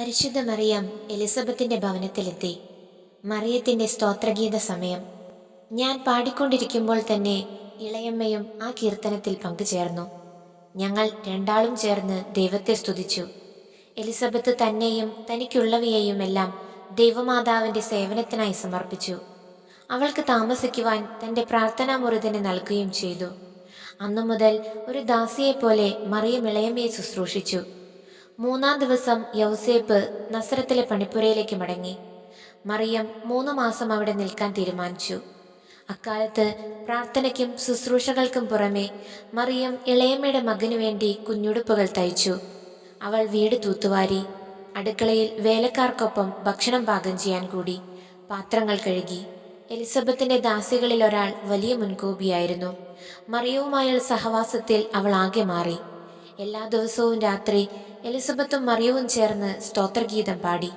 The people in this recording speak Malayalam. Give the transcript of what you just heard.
പരിശുദ്ധ മറിയം എലിസബത്തിന്റെ ഭവനത്തിലെത്തി. മറിയത്തിന്റെ സ്തോത്രഗീത സമയം. ഞാൻ പാടിക്കൊണ്ടിരിക്കുമ്പോൾ തന്നെ ഇളയമ്മയും ആ കീർത്തനത്തിൽ പങ്കുചേർന്നു. ഞങ്ങൾ രണ്ടാളും ചേർന്ന് ദൈവത്തെ സ്തുതിച്ചു. എലിസബത്ത് തന്നെയും തനിക്കുള്ളവയെയും എല്ലാം ദൈവമാതാവിന്റെ സേവനത്തിനായി സമർപ്പിച്ചു. അവൾക്ക് താമസിക്കുവാൻ തന്റെ പ്രാർത്ഥനാ മുറി തന്നെ നൽകുകയും ചെയ്തു. അന്നു മുതൽ ഒരു ദാസിയെപ്പോലെ മറിയം ഇളയമ്മയെ ശുശ്രൂഷിച്ചു. മൂന്നാം ദിവസം യൗസേപ്പ് നസ്രത്തിലെ പണിപ്പുരയിലേക്ക് മടങ്ങി. മറിയം മൂന്ന് മാസം അവിടെ നിൽക്കാൻ തീരുമാനിച്ചു. അക്കാലത്ത് പ്രാർത്ഥനയ്ക്കും ശുശ്രൂഷകൾക്കും പുറമെ മറിയം ഇളയമ്മയുടെ മകനു വേണ്ടി കുഞ്ഞുടുപ്പുകൾ തയ്ച്ചു. അവൾ വീട് തൂത്തുവാരി അടുക്കളയിൽ വേലക്കാർക്കൊപ്പം ഭക്ഷണം പാകം ചെയ്യാൻ കൂടി പാത്രങ്ങൾ കഴുകി. എലിസബത്തിന്റെ ദാസികളിൽ ഒരാൾ വലിയ മുൻകോപിയായിരുന്നു. മറിയവുമായുള്ള സഹവാസത്തിൽ അവൾ ആകെ മാറി. എല്ലാ ദിവസവും രാത്രി എലിസബത്തും മറിയവും ചേർന്ന് സ്തോത്രഗീതം പാടി.